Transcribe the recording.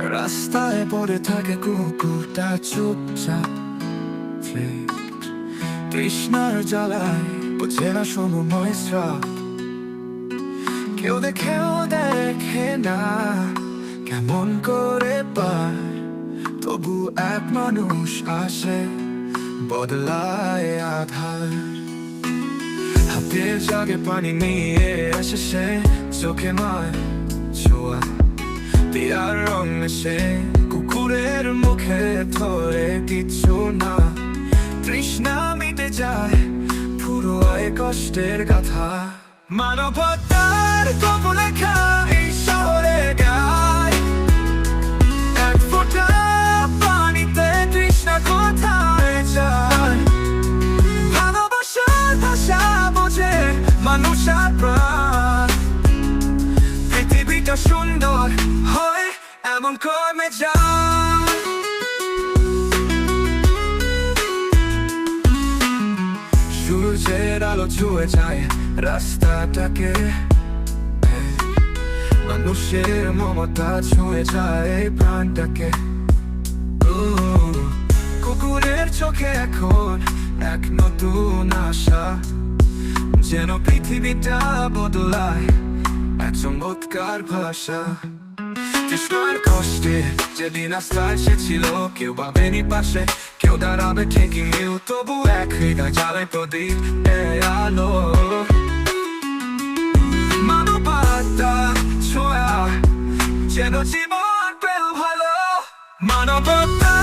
রাস্তায় পড়ে থাকে কুকুরটা চুপচাপ. তৃষ্ণার জ্বালায় বুঝে না সময় শ্রাপ কেউ দেখেও দেখে না কেমন করে পায়। তবু এক মানুষ আসে বদলায় আধার। হাতে জাগে পানি নিয়ে সে, চোখে নয় ছোঁয়া। দিয়ার রং সে কুকুরের মুখে ধরে কিছু না তৃষ্ণা মিটে যায় পুরো কষ্টের কথা মানবতার গপ পৃথিবীটা সুন্দর হয়, এমন কমে যায় সূর্যের আলো ছুঁয়ে যায় রাস্তাটাকে। মানুষের মমতা ছুঁয়ে যায় প্রাণটাকে। কুকুরের চোখে এখন এক নতুন আশা। যেন পৃথিবীটা বদলায়। চমৎকার ভাষা তৃষ্ণার কষ্টে যেদিন কেউ পাশে কেউ দাঁড়াবে ঠিকই নিউ তবু এক হৃদয় জ্বালাই প্রদীপ আলো মানবতা যেন জীবন পেল ভালো মানবতা